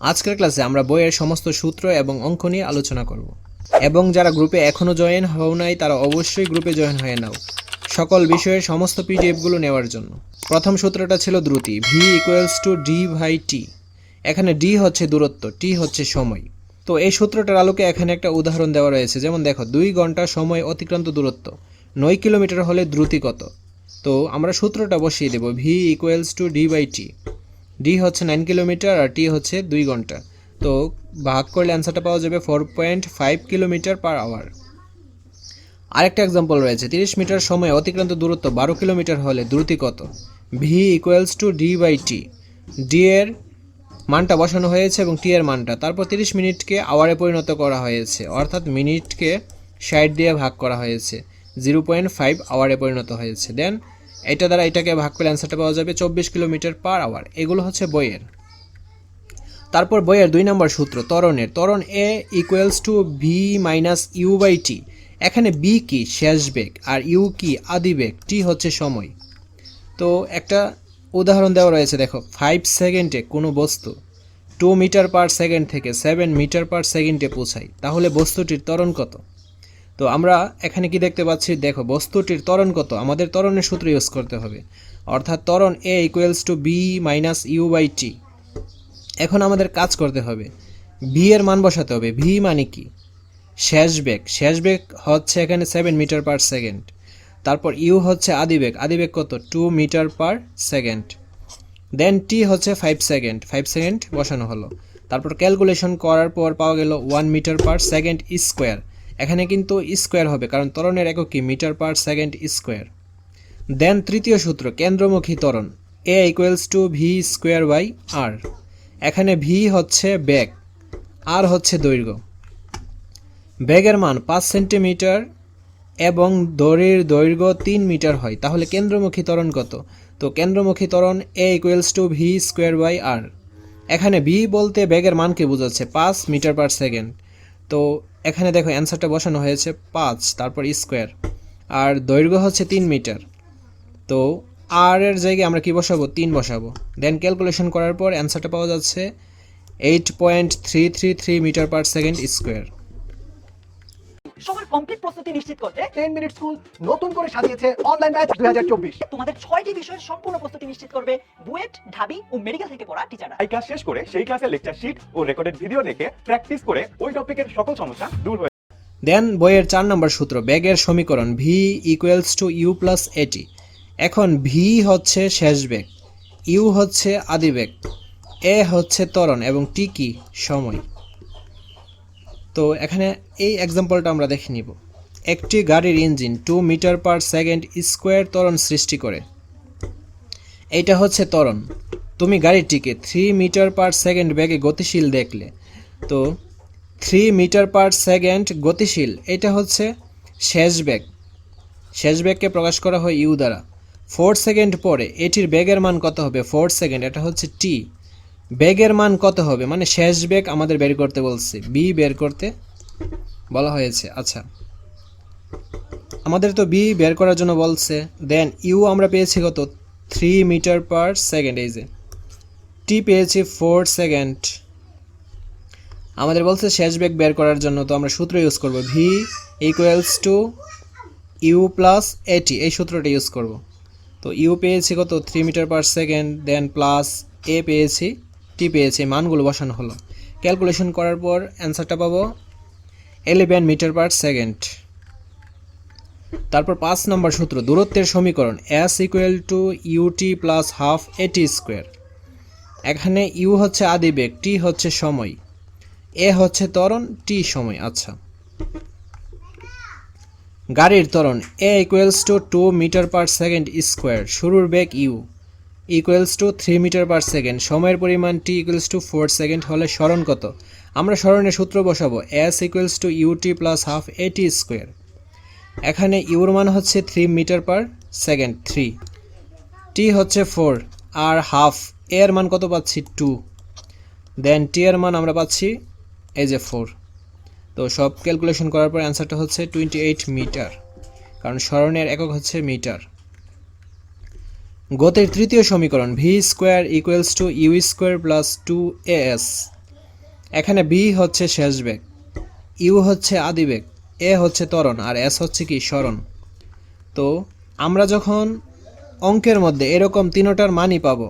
আজকের ক্লাসে আমরা বইয়ের সমস্ত সূত্র এবং অঙ্ক নিয়ে আলোচনা করব। এবং যারা গ্রুপে এখনও জয়েন হও নাই, তারা অবশ্যই গ্রুপে জয়েন হয়ে নাও। সকল বিষয়ের সমস্ত পিডিএফগুলো নেওয়ার জন্য। প্রথম সূত্রটা ছিল দ্রুতি v equals to d by t এখানে ডি হচ্ছে দূরত্ব টি হচ্ছে সময়। তো এই সূত্রটার আলোকে এখানে একটা উদাহরণ দেওয়া রয়েছে। যেমন দেখো, দুই ঘণ্টা সময় অতিক্রান্ত দূরত্ব। নয় কিলোমিটার হলে দ্রুতি কত? তো আমরা সূত্রটা বসিয়ে দেব v equals to d by t d হচ্ছে নাইন কিলোমিটার আর টি হচ্ছে দুই ঘণ্টা। তো ভাগ করলে অ্যান্সারটা পাওয়া যাবে four point five kilometre per hour আরেকটা এক্সাম্পল রয়েছে, তিরিশ মিটার সময় অতিক্রান্ত দূরত্ব বারো কিলোমিটার হলে দ্রুতি কত? V equals to d by t d এর মানটা বসানো হয়েছে এবং টি এর মানটা। তারপর তিরিশ মিনিটকে আওয়ারে পরিণত করা হয়েছে, অর্থাৎ মিনিটকে ষাট দিয়ে ভাগ করা হয়েছে জিরো পয়েন্ট ফাইভ আওয়ারে পরিণত হয়েছে। দেন এটা দ্বারা এটাকে ভাগ করলে অ্যান্সারটা পাওয়া যাবে চব্বিশ কিলোমিটার পার আওয়ার এগুলো হচ্ছে বইয়ের। তারপর বইয়ের দুই নম্বর সূত্র, ত্বরণের। ত্বরণ a equals to v minus u by t এখানে বি কি? শেষ বেগ। আর ইউ কি? আদি বেগ। টি হচ্ছে সময়। তো একটা উদাহরণ দেওয়া রয়েছে, দেখো। ফাইভ সেকেন্ডে কোনো বস্তু টু মিটার পার সেকেন্ড থেকে সেভেন মিটার পার সেকেন্ডে পৌঁছায়। তাহলে বস্তুটির ত্বরণ কত? তো আমরা এখানে কি দেখতে পাচ্ছি? দেখো, বস্তুটির ত্বরণ কত? আমাদের ত্বরণের সূত্র ইউজ করতে হবে। অর্থাৎ ত্বরণ a equals to v minus u by t এখন আমাদের কাজ করতে হবে। ভি এর মান বসাতে হবে। ভি মানে কি? শেষ বেগ। শেষ বেগ হচ্ছে এখানে সেভেন মিটার পার সেকেন্ড তারপর ইউ হচ্ছে আদিবেগ আদিবেগ কত? Two metre per second then t হচ্ছে ফাইভ সেকেন্ড ফাইভ সেকেন্ড বসানো হলো। তারপর ক্যালকুলেশন করার পর পাওয়া গেল one metre per second square এখানে কিন্তু স্কোয়ার হবে, কারণ ত্বরণের একক কি? Metre per second square. Then তৃতীয় সূত্র, কেন্দ্রমুখী ত্বরণ a equals to v square by r এখানে ভি হচ্ছে ব্যাগ আর হচ্ছে দৈর্ঘ্য। ব্যাগের মান পাঁচ সেন্টিমিটার এবং দড়ির দৈর্ঘ্য তিন মিটার হয়। তাহলে কেন্দ্রমুখী ত্বরণ কত? তো কেন্দ্রমুখী ত্বরণ a equals to v square by r এখানে ভি বলতে ব্যাগের মানকে বোঝাচ্ছে? পাঁচ মিটার পার সেকেন্ড। তো এখানে দেখো অ্যান্সারটা বসানো হয়েছে পাঁচ, তারপর স্কোয়ার। আর দৈর্ঘ্য হচ্ছে তিন মিটার। তো আর এর জায়গায় আমরা কি বসাবো? তিন বসাবো। দেন ক্যালকুলেশন করার পর অ্যান্সারটা পাওয়া যাচ্ছে eight point three three three metre per second square সবার কমপ্লিট প্রস্তুতি নিশ্চিত করতে টেন মিনিট স্কুল নতুন করে সাজিয়েছে অনলাইন ব্যাচ দুই হাজার চব্বিশ। তোমাদের ছয়টি বিষয়ের সম্পূর্ণ প্রস্তুতি নিশ্চিত করবে বুয়েট ঢাবি ও মেডিকেল থেকে পড়া টিচাররা এই ক্লাস শেষ করে সেই ক্লাসের লেকচার শিট ও রেকর্ডেড ভিডিও দেখে প্র্যাকটিস করে ওই টপিকের সকল সমস্যা দূর হয়ে দেন বইয়ের চার নম্বর সূত্র ব্যাগের সমীকরণ v equals to u plus a t এখন ভি হচ্ছে শেষ বেগ ইউ হচ্ছে আদি বেগ এ হচ্ছে ত্বরণ এবং টি কি সময়? তো এখানে এই এক্সাম্পলটা আমরা দেখে নিব। একটি গাড়ির engine two metre per second square ত্বরণ সৃষ্টি করে। এইটা হচ্ছে ত্বরণ। তুমি গাড়িটিকে থ্রি মিটার পার সেকেন্ড বেগে গতিশীল দেখলে। তো থ্রি মিটার পার সেকেন্ড গতিশীল, এটা হচ্ছে শেষ ব্যাগ শেষ বেগকে প্রকাশ করা হয় ইউ দ্বারা। ফোর সেকেন্ড পরে এটির বেগের মান কত হবে? ফোর সেকেন্ড এটা হচ্ছে টি বেগের মান কত হবে? মানে শেষ বেগ আমাদের বের করতে বলছে। বি বের করতে বলা হয়েছে। আচ্ছা। আমাদের তো বি বের করার জন্য বলছে দেন ইউ আমরা পেয়েছি কত? থ্রি মিটার পার সেকেন্ড এই যে। টি পেয়েছি ফোর সেকেন্ড আমাদের বলছে শেষ বেগ বের করার জন্য, তো আমরা সূত্র ইউজ করব। V equals to u plus a t এই সূত্রটা ইউজ করব। তো ইউ পেয়েছি কত? Three metre per second then plus a পেয়েছি টি পেয়েছি, মানগুলো বসানো হলো। ক্যালকুলেশন করার পর অ্যান্সারটা পাবো এলেভেন মিটার পার সেকেন্ড তারপর পাঁচ নম্বর সূত্র, দূরত্বের সমীকরণ s equal to u t plus half a t square এখানে ইউ হচ্ছে আদিবেগ টি হচ্ছে সময়। এ হচ্ছে ত্বরণ টি সময় আচ্ছা। গাড়ির ত্বরণ a equals to two metre per second square শুরুর বেগ u equals to three metre per second সময়ের পরিমাণ t equals to four second হলে স্মরণ কত? আমরা স্মরণের সূত্র বসাবো। S equals to u t plus half a t square এখানে ইউর মান হচ্ছে three metre per second three t হচ্ছে ফোর আর হাফ এর মান কত পাচ্ছি? টু দেন টি এর মান আমরা পাচ্ছি এই যে ফোর তো সব ক্যালকুলেশন করার পর অ্যান্সারটা হচ্ছে টোয়েন্টি এইট মিটার কারণ স্মরণের একক হচ্ছে মিটার গতির তৃতীয় সমীকরণ v square equals to u square plus two a s এখানে ভি হচ্ছে শেষ বেগ ইউ হচ্ছে আদি বেগ এ হচ্ছে ত্বরণ, আর এস হচ্ছে কি স্মরণ তো আমরা যখন অঙ্কের মধ্যে এরকম তিনোটার মানই পাবো,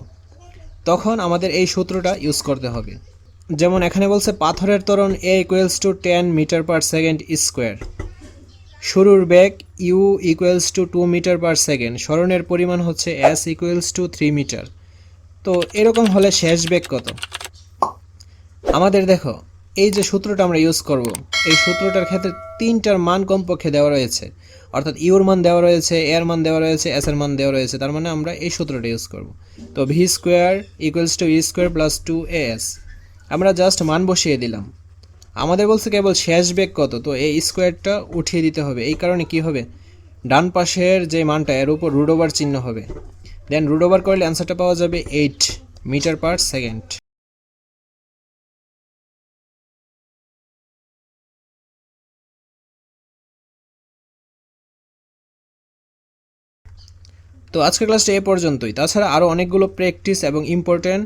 তখন আমাদের এই সূত্রটা ইউজ করতে হবে। যেমন এখানে বলছে পাথরের ত্বরণ a equals to ten metre per second square শুরুর বেগ u equals to two metre per second স্মরণের পরিমাণ হচ্ছে s equals to three metre তো এরকম হলে শেষ বেগ কত? আমাদের দেখো, এই যে সূত্রটা আমরা ইউজ করব, এই সূত্রটার ক্ষেত্রে তিনটার মান কমপক্ষে দেওয়া রয়েছে। অর্থাৎ ইউর মান দেওয়া রয়েছে এর মান দেওয়া রয়েছে এস এর মান দেওয়া রয়েছে, তার মানে আমরা এই সূত্রটা ইউজ করব। তো v square equals to u square plus two a s আমরা জাস্ট মান বসিয়ে দিলাম। আমাদের বলছে কেবল শেষ বেগ কত? তো এই স্কোয়ারটা উঠিয়ে দিতে হবে। এই কারণে কি হবে? ডান পাশের যে মানটা, এর উপর রুড ওভার চিহ্ন হবে। দেন রুড ওভার করলে অ্যান্সারটা পাওয়া যাবে এইট মিটার পার সেকেন্ড তো আজকের ক্লাসটা এ পর্যন্তই। তাছাড়া আরও অনেকগুলো প্র্যাকটিস এবং ইম্পর্ট্যান্ট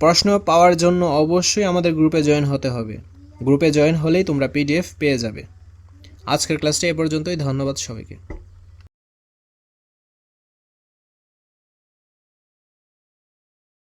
প্রশ্ন পাওয়ার জন্য অবশ্যই আমাদের গ্রুপে জয়েন হতে হবে। গ্রুপে জয়েন হলেই তোমরা পিডিএফ পেয়ে যাবে। আজকের ক্লাসটা এ পর্যন্তই ধন্যবাদ সবাইকে।